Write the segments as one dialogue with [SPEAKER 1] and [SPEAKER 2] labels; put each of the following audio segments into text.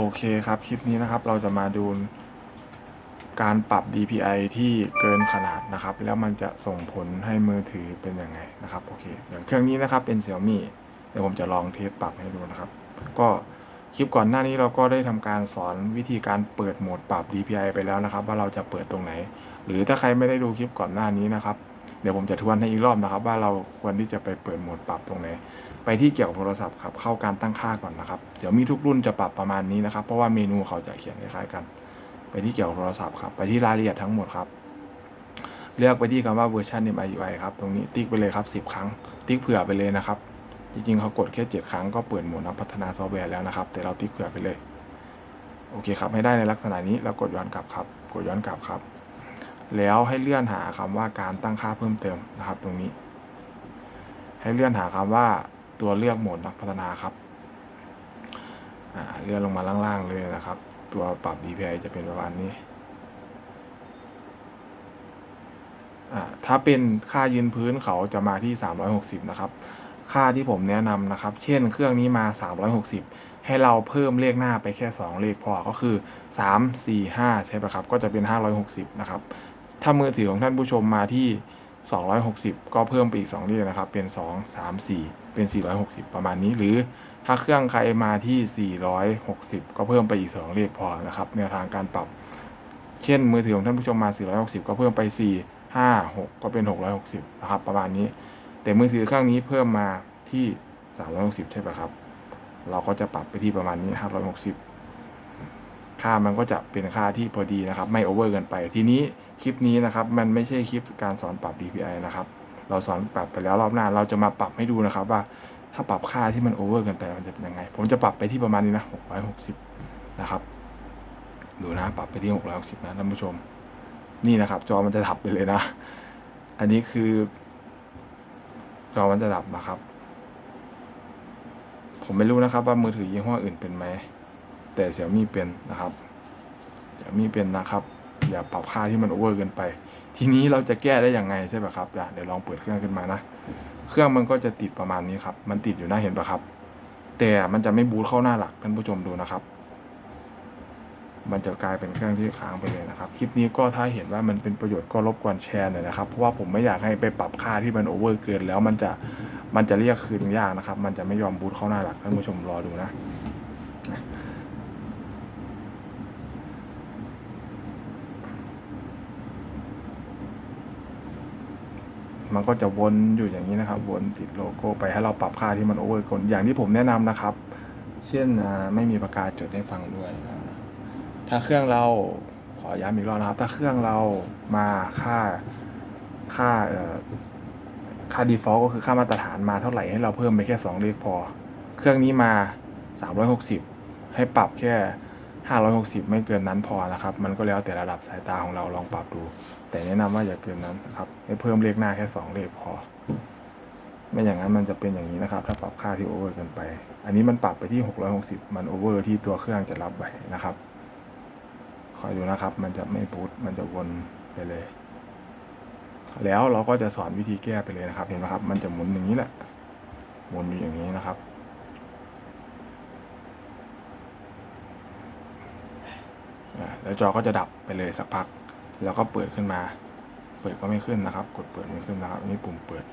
[SPEAKER 1] โอเคครับ คลิปนี้นะครับเราจะมาดูการปรับ DPI ที่เกินขนาดนะครับ แล้วมันจะส่งผลให้มือถือเป็นยังไงนะครับโอเคอย่างเครื่องนี้นะครับเป็น Xiaomi เดี๋ยวผมจะลองเทสปรับให้ดูนะครับ ก็คลิปก่อนหน้านี้เราก็ได้ทำการสอนวิธีการเปิดโหมดปรับ DPI ไปแล้วนะครับ ว่าเราจะเปิดตรงไหน หรือถ้าใครไม่ได้ดูคลิปก่อนหน้านี้นะครับ เดี๋ยวผมจะทวนให้อีกรอบนะครับ ว่าเราควรที่จะไปเปิดโหมดปรับตรงไหน ไปที่เกี่ยวกับโทรศัพท์ครับเข้าการตั้งค่าก่อนนะครับเดี๋ยวมีทุกรุ่นจะปรับประมาณนี้นะครับ เพราะว่าเมนูเขาจะเขียนคล้ายๆกัน ไปที่เกี่ยวกับโทรศัพท์ครับไปที่รายละเอียดทั้งหมดครับ เลือกไปที่คำว่าเวอร์ชัน MIUI ครับตรงนี้ติ๊กไปเลยครับ 10 ครั้ง ติ๊กเผื่อไปเลยนะครับ จริงๆเขากดแค่ 7 ครั้งก็เปิดโหมดนักพัฒนาซอฟต์แวร์แล้วนะครับ แต่เราติ๊กเผื่อไปเลยโอเคครับให้ได้ในลักษณะนี้แล้วกดย้อนกลับครับ กดย้อนกลับครับ แล้วให้เลื่อนหาคำว่าการตั้งค่าเพิ่มเติมนะครับ ตรงนี้ ให้เลื่อนหาคำว่า ตัวเลือกโหมดนักพัฒนาครับเลื่อนลงมาล่างๆเลยนะครับ ตัวปรับ DPI จะเป็นประมาณนี้ ถ้าเป็นค่ายืนพื้นเขาจะมาที่ 360 นะครับ ค่าที่ผมแนะนำนะครับ เช่นเครื่องนี้มา 360 ให้เราเพิ่มเลขหน้าไปแค่ 2 เลขพอ ก็คือ 3 4 5 ใช่ปะครับ ก็จะเป็น 560 นะครับ ถ้ามือถือของท่านผู้ชมมาที่ 260 ก็เพิ่มไปอีก 2 เลขนะครับ เป็น 2 3 4 เป็น 460 ประมาณนี้ หรือถ้าเครื่องใครมาที่ 460 ก็เพิ่มไปอีก 2 เลขพอนะครับแนวทางการปรับ เช่นมือถือของท่านผู้ชมมา 460 ก็เพิ่มไป 4 5 6 ก็เป็น 660 นะครับ ประมาณนี้ แต่มือถือเครื่องนี้เพิ่มมาที่ 360 ใช่ปะครับ เราก็จะปรับไปที่ประมาณนี้ 560ค่ามันก็จะเป็นค่าที่พอดีนะครับ ไม่โอเวอร์เกินไป ทีนี้คลิปนี้นะครับ มันไม่ใช่คลิปการสอนปรับ DPI นะครับ เราสอนปรับไปแล้วรอบหน้า เราจะมาปรับให้ดูนะครับ ว่าถ้าปรับค่าที่มันโอเวอร์เกินไปมันจะเป็นยังไง ผมจะปรับไปที่ประมาณนี้นะ660 นะครับ ดูนะปรับไปที่ 660 นะท่านผู้ชม นี่นะครับ จอมันจะดับไปเลยนะ อันนี้คือ จอมันจะดับนะครับ ผมไม่รู้นะครับ ว่ามือถือยี่ห้ออื่นเป็นไหมแต่เสี่ยมี่เป็นนะครับเสี่ยมี่เป็นนะครับ อย่าปรับค่าที่มันโอเวอร์เกินไป ทีนี้เราจะแก้ได้ยังไงใช่ไหมครับเดี๋ยวลองเปิดเครื่องขึ้นมานะ เครื่องมันก็จะติดประมาณนี้ครับ มันติดอยู่หน้าเห็นปะครับ แต่มันจะไม่บูตเข้าหน้าหลักท่านผู้ชมดูนะครับ มันจะกลายเป็นเครื่องที่ค้างไปเลยนะครับ คลิปนี้ก็ถ้าเห็นว่ามันเป็นประโยชน์ก็รบกวนแชร์หน่อยนะครับ เพราะว่าผมไม่อยากให้ไปปรับค่าที่มันโอเวอร์เกินแล้วมันจะมันจะเรียกคืนยากนะครับ มันจะไม่ยอมบูตเข้าหน้าหลักท่านผู้ชมรอดูนะ มันก็จะวนอยู่อย่างนี้นะครับ วนติดโลโก้ไปให้เราปรับค่าที่มันโอเวอร์กนอย่างที่ผมแนะนำนะครับ เช่นไม่มีประกาศจดให้ฟังด้วย ถ้าเครื่องเราขอย้ำอีกรอบนะครับ ถ้าเครื่องเรามาค่าค่าค่า default ก็คือค่ามาตรฐานมาเท่าไหร่ให้เราเพิ่มไปแค่สองเลขพอ เครื่องนี้มา 360 ให้ปรับแค่ 560 ไม่เกินนั้นพอนะครับ มันก็แล้วแต่ระดับสายตาของเราลองปรับดู แต่แนะนำว่าอย่าเกินนั้นนะครับให้เพิ่มเลขหน้าแค่ 2 เลขพอ ไม่อย่างนั้นมันจะเป็นอย่างนี้นะครับ ถ้าปรับค่าที่โอเวอร์เกินไป อันนี้มันปรับไปที่ 660 มันโอเวอร์ที่ตัวเครื่องจะรับไหวนะครับ คอยดูนะครับ มันจะไม่บูตมันจะวนไปเลย แล้วเราก็จะสอนวิธีแก้ไปเลยนะครับ เห็นไหมครับ มันจะหมุนอย่างนี้แหละ หมุนอยู่อย่างนี้นะครับแล้วจอก็จะดับไปเลยสักพัก แล้วก็เปิดขึ้นมา เปิดก็ไม่ขึ้นนะครับ กดเปิดไม่ขึ้นนะครับนนี้ปุ่มเปิด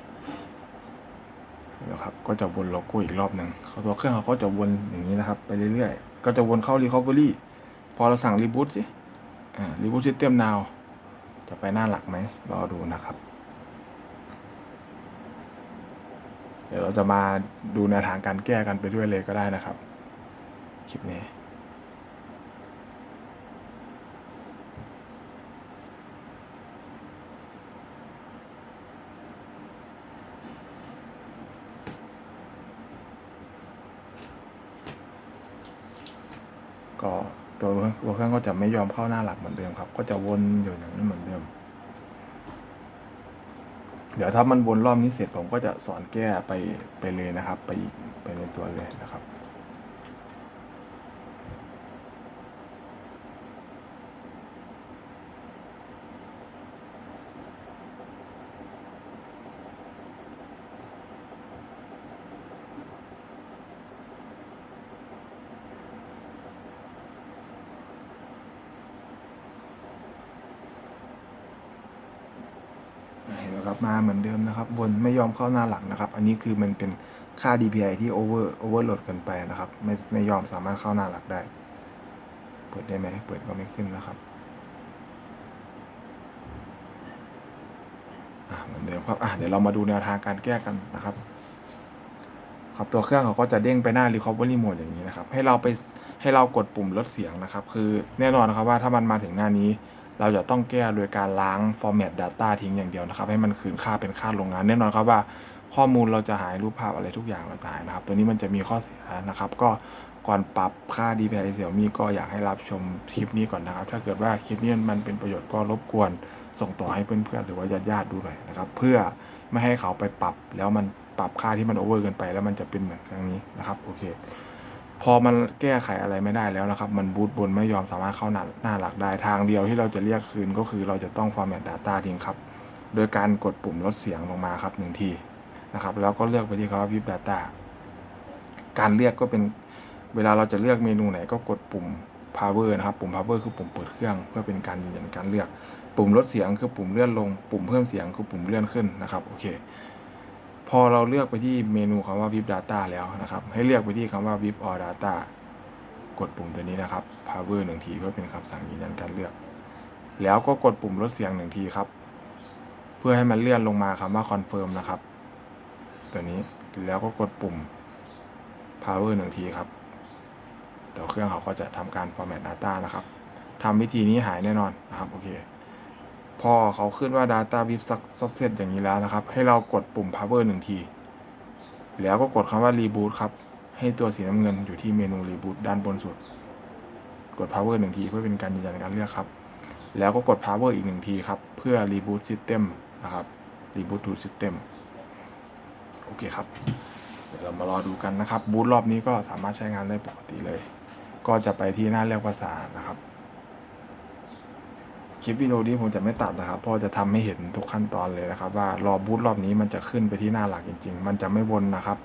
[SPEAKER 1] นะครับก็จะวนโลโก้อีกรอบหนึ่งเขาตัวเครื่องเขาก็จะวนอย่างนี้นะครับ ไปเรื่อยๆ ก็จะวนเข้า Recovery พอเราสั่ง Reboot สิอ่า Reboot System Now จะไปหน้าหลักไหมรอดูนะครับ เดี๋ยวเราจะมาดูแนวทางการแก้กันไปด้วยเลยก็ได้นะครับ คลิปนี้ ก็ตัวตัวเครื่องก็จะไม่ยอมเข้าหน้าหลักเหมือนเดิมครับ ก็จะวนอยู่อย่างนี้เหมือนเดิม เดี๋ยวถ้ามันวนรอบนี้เสร็จผมก็จะสอนแก้ไปไปเลยนะครับ ไปอีกไปในตัวเลยนะครับ นะครับมาเหมือนเดิมนะครับบนไม่ยอมเข้าหน้าหลักนะครับ อันนี้คือมันเป็นค่า DPI ที่ over overload เกันไปนะครับ ไม่ไม่ยอมสามารถเข้าหน้าหลักได้ เปิดได้ไหมเปิดก็ไม่ขึ้นนะครับเหมือนเดิมครับเดี๋ยวเรามาดูแนวทางการแก้กันนะครับครับตัวเครื่องเขาก็จะเด้งไปหน้า recovery mode อย่างนี้นะครับ ให้เราไปให้เรากดปุ่มลดเสียงนะครับ คือแน่นอนนะครับว่าถ้ามันมาถึงหน้านี้ เราจะต้องแก้โดยการล้าง format data ทิ้งอย่างเดียวนะครับ ให้มันคืนค่าเป็นค่าโรงงานแน่นอนครับว่าข้อมูลเราจะหายรูปภาพอะไรทุกอย่างเราจะหายนะครับ ตัวนี้มันจะมีข้อเสียนะครับ ก็ก่อนปรับค่า DPI เสี่ยมีก็อยากให้รับชมคลิปนี้ก่อนนะครับ ถ้าเกิดว่าคลิปนี้มันเป็นประโยชน์ก็รบกวน ส่งต่อให้เพื่อนๆหรือว่าญาติๆดูหน่อยนะครับ เพื่อไม่ให้เขาไปปรับแล้วมันปรับค่าที่มันโอเวอร์เกินไป แล้วมันจะเป็นเหมือนครั้งนี้นะครับโอเค พอมันแก้ไขอะไรไม่ได้แล้วนะครับ มันบูตบนไม่ยอมสามารถเข้าหน้าหน้าหลักได้ทางเดียวที่เราจะเรียกคืนก็คือเราจะต้อง format data ทิ้งครับ โดยการกดปุ่มลดเสียงลงมาครับหนึ่งทีนะครับแล้วก็เลือกไปที่คำว่า vip data การเรียกก็เป็นเวลาเราจะเลือกเมนูไหนก็กดปุ่ม power นะครับ ปุ่ม power คือปุ่มเปิดเครื่อง เพื่อเป็นการยืนยันการเลือก ปุ่มลดเสียงคือปุ่มเลื่อนลง ปุ่มเพิ่มเสียงคือปุ่มเลื่อนขึ้นนะครับโอเค พอเราเลือกไปที่เมนูคำว่า vip data แล้วนะครับ ให้เลือกไปที่คำว่า vip all data กดปุ่มตัวนี้นะครับ power หนึ่งทีเพื่อเป็นคำสั่งยืนยันการเลือก แล้วก็กดปุ่มลดเสียงหนึ่งทีครับ เพื่อให้มันเลื่อนลงมาคำว่า confirm นะครับ ตัวนี้แล้วก็กดปุ่ม power หนึ่งทีครับตัวเครื่องเขาก็จะทำการ format data นะครับทำวิธีนี้หายแน่นอนนะครับ โอเค พอเขาขึ้นว่า data vip success อย่างนี้แล้วนะครับ ให้เรากดปุ่ม power หนึ่งที แล้วก็กดคำว่า reboot ครับ ให้ตัวสีน้ำเงินอยู่ที่เมนู reboot ด้านบนสุด กด power หนึ่งทีเพื่อเป็นการยืนยันการเลือกครับ แล้วก็กด power อีกหนึ่งทีครับ เพื่อ reboot system นะครับ reboot to system โอเคครับ เดี๋ยวเรามารอดูกันนะครับ บูตรอบนี้ก็สามารถใช้งานได้ปกติเลย ก็จะไปที่หน้าเลือกภาษานะครับ คลิปวิดีโอนี้ผมจะไม่ตัดนะครับ เพราะจะทำให้เห็นทุกขั้นตอนเลยนะครับ ว่ารอบูตรอบนี้มันจะขึ้นไปที่หน้าหลักจริง ๆ มันจะไม่วนนะครับ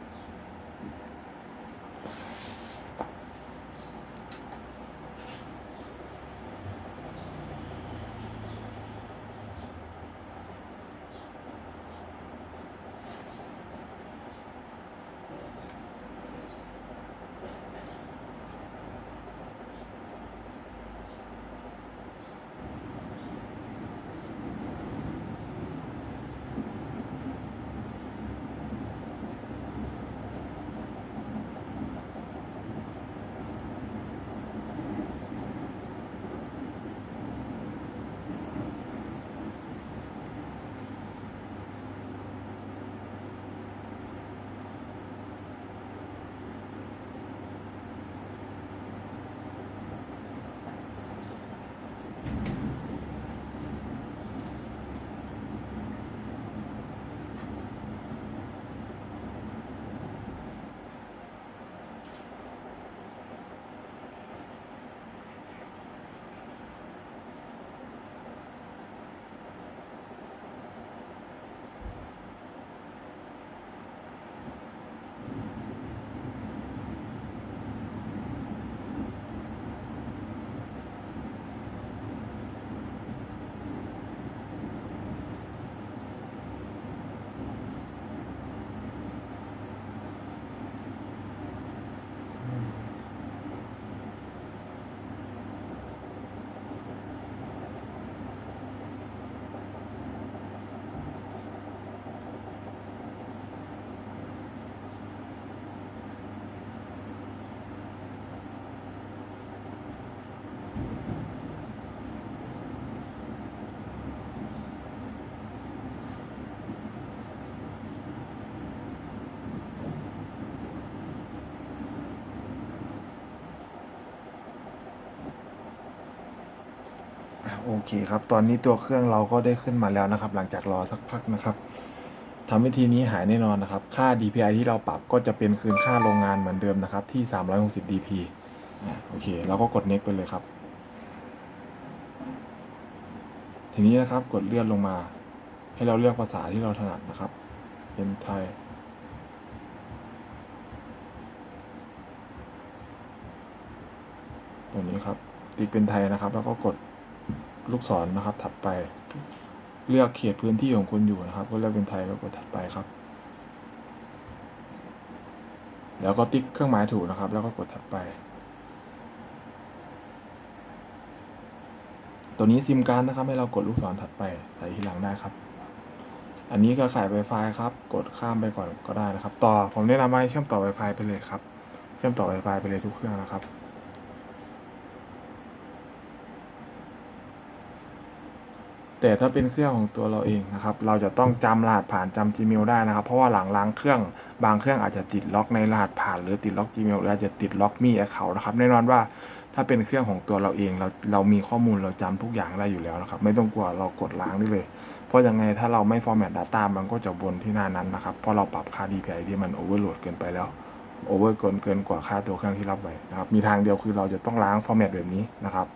[SPEAKER 1] โอเคครับ ตอนนี้ตัวเครื่องเราก็ได้ขึ้นมาแล้วนะครับ หลังจากรอสักพักนะครับทำวิธีนี้หายแน่นอนนะครับ ค่า DPI ที่เราปรับก็จะเป็นคืนค่าโรงงานเหมือนเดิมนะครับ ที่ 360 dp อะโอเค เราก็กด next ไปเลยครับ ทีนี้นะครับกดเลื่อนลงมา ให้เราเลือกภาษาที่เราถนัดนะครับ เป็นไทยตัวนี้ครับ ติ๊กเป็นไทยนะครับ แล้วก็กด ลูกศรนะครับ ถัดไป เลือกเขตพื้นที่ของคุณอยู่นะครับ ก็เลือกเป็นไทยก็กดถัดไปครับ แล้วก็ติ๊กเครื่องหมายถูกนะครับ แล้วก็กดถัดไป ตัวนี้ซิมการ์ดนะครับ ให้เรากดลูกศรถัดไป ใส่ที่หลังได้ครับ อันนี้ก็ขาย Wi-Fi ครับ กดข้ามไปก่อนก็ได้นะครับ ต่อผมแนะนำให้เชื่อมต่อ Wi-Fi ไปเลยครับ เชื่อมต่อ Wi-Fi ไปเลยทุกเครื่องนะครับ แต่ถ้าเป็นเครื่องของตัวเราเองนะครับ เราจะต้องจำรหัสผ่านจำ Gmail ได้นะครับ เพราะว่าหลังล้างเครื่องบางเครื่องอาจจะติดล็อกในรหัสผ่าน หรือติดล็อก Gmail หรืออาจจะติดล็อกมีแอคเคาท์นะครับแน่นอนว่าถ้าเป็นเครื่องของตัวเราเองเราเรามีข้อมูลเราจำทุกอย่างได้อยู่แล้วนะครับ ไม่ต้องกลัวเรากดล้างได้เลย เพราะยังไงถ้าเราไม่ format data มันก็จะวนที่หน้านั้นนะครับเพราะเราปรับค่า DPI ที่มัน overload เกินไปแล้ว over เกินเกินกว่าค่าตัวเครื่องที่รับไว้นะครับมีทางเดียวคือเราจะต้องล้าง format แบบนี้นะครับ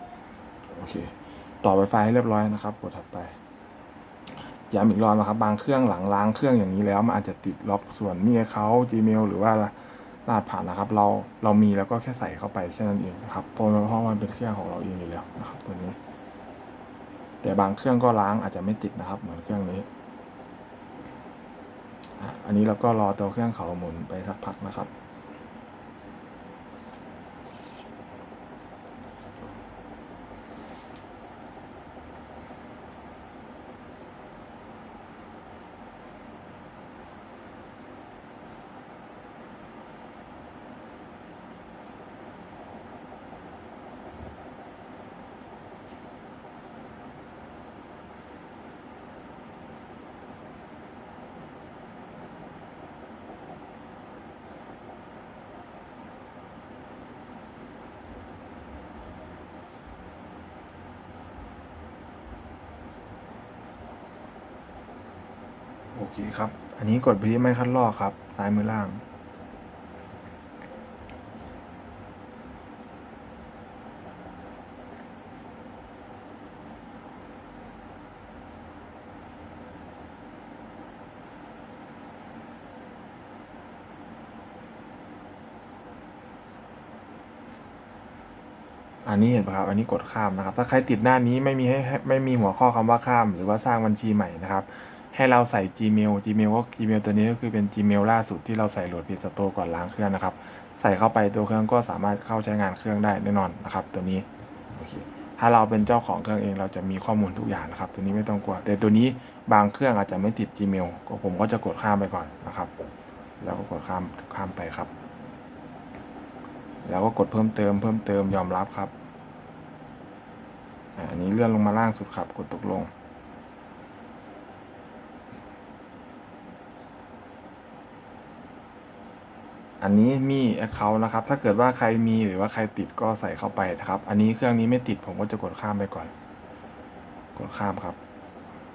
[SPEAKER 1] โอเค ต่อ Wi-Fi ให้เรียบร้อยนะครับกดถัดไปย้ำอีกรอบนะครับ บางเครื่องหลังล้างเครื่องอย่างนี้แล้วมันอาจจะติดล็อกส่วนมีเขา Gmail หรือว่ารหัสผ่านนะครับ เราเรามีแล้วก็แค่ใส่เข้าไปแค่นั้นเองนะครับเพราะเพราะมันเป็นเครื่องของเราเองอยู่แล้วนะครับตัวนี้ แต่บางเครื่องก็ล้างอาจจะไม่ติดนะครับ เหมือนเครื่องนี้ อันนี้เราก็รอตัวเครื่องเขาหมุนไปสักพักนะครับ โอเคครับ อันนี้กดไปที่ไม้คัดลอกครับ ซ้ายมือล่าง อันนี้เห็นปะครับ อันนี้กดข้ามนะครับ ถ้าใครติดหน้านี้ไม่มีให้ให้ไม่มีหัวข้อคำว่าข้าม หรือว่าสร้างบัญชีใหม่นะครับ ให้เราใส่ Gmail Gmail ก็ Gmail ตัวนี้ก็คือเป็น Gmail ล่าสุดที่เราใส่โหลดพีสโตก่อนล้างเครื่องนะครับ ใส่เข้าไปตัวเครื่องก็สามารถเข้าใช้งานเครื่องได้แน่นอนนะครับ ตัวนี้โอเคถ้าเราเป็นเจ้าของเครื่องเองเราจะมีข้อมูลทุกอย่างนะครับ ตัวนี้ไม่ต้องกลัว แต่ตัวนี้บางเครื่องอาจจะไม่ติด Gmail ก็ผมก็จะกดข้ามไปก่อนนะครับ แล้วก็กดข้ามข้ามไปครับ แล้วก็กดเพิ่มเติมเพิ่มเติมยอมรับครับอันนี้เลื่อนลงมาล่างสุดครับ กดตกลง อันนี้มี Account นะครับ ถ้าเกิดว่าใครมีหรือว่าใครติดก็ใส่เข้าไปนะครับ อันนี้เครื่องนี้ไม่ติดผมก็จะกดข้ามไปก่อน กดข้ามครับ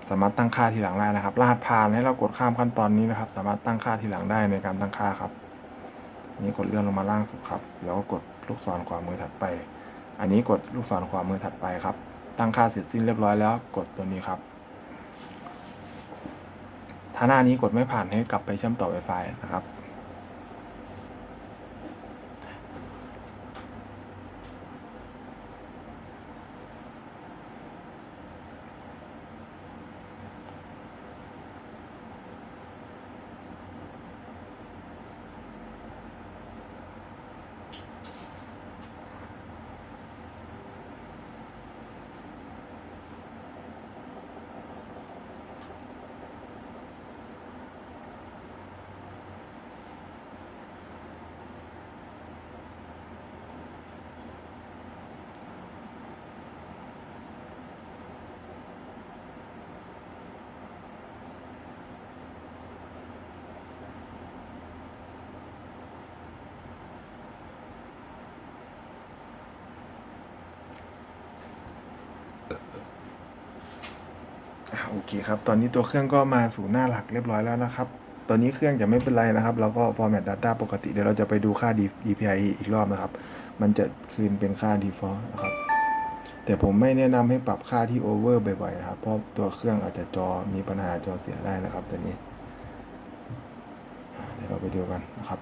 [SPEAKER 1] สามารถตั้งค่าทีหลังได้นะครับ รหัสผ่านให้เรากดข้ามขั้นตอนนี้นะครับ สามารถตั้งค่าทีหลังได้ในการตั้งค่าครับ นี่กดเลื่อนลงมาล่างสุดครับ แล้วก็กดลูกศรขวามือถัดไป อันนี้กดลูกศรขวามือถัดไปครับ ตั้งค่าเสร็จสิ้นเรียบร้อยแล้ว กดตัวนี้ครับถ้าหน้านี้กดไม่ผ่านให้กลับไปเชื่อมต่อ Wi-Fi นะครับ โอเคครับ ตอนนี้ตัวเครื่องก็มาสู่หน้าหลักเรียบร้อยแล้วนะครับ ตอนนี้เครื่องจะไม่เป็นไรนะครับ เราก็ format data ปกติ เดี๋ยวเราจะไปดูค่า DPI อีกรอบนะครับ มันจะคืนเป็นค่า default นะครับ แต่ผมไม่แนะนำให้ปรับค่าที่ over บ่อยๆนะครับ เพราะตัวเครื่องอาจจะจอมีปัญหาจอเสียได้นะครับตัวนี้ เดี๋ยวเราไปดูกันนะครับ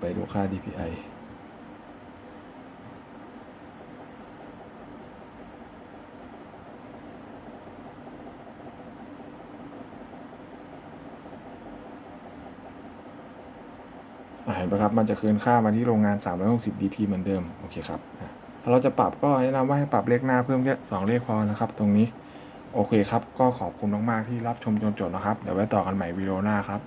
[SPEAKER 1] ไปดูค่า DPI นไหมครับ มันจะคืนค่ามาที่โรงงาน 360 dp เหมือนเดิม โอเคครับ ถ้าเราจะปรับก็แนะนำว่าให้ปรับเลขหน้าเพิ่มแค่2เลขพอนะครับ ตรงนี้ โอเคครับ ก็ขอบคุณมากๆที่รับชมจนจบนะครับ เดี๋ยวไว้ต่อกันใหม่วิดีโอหน้าครับ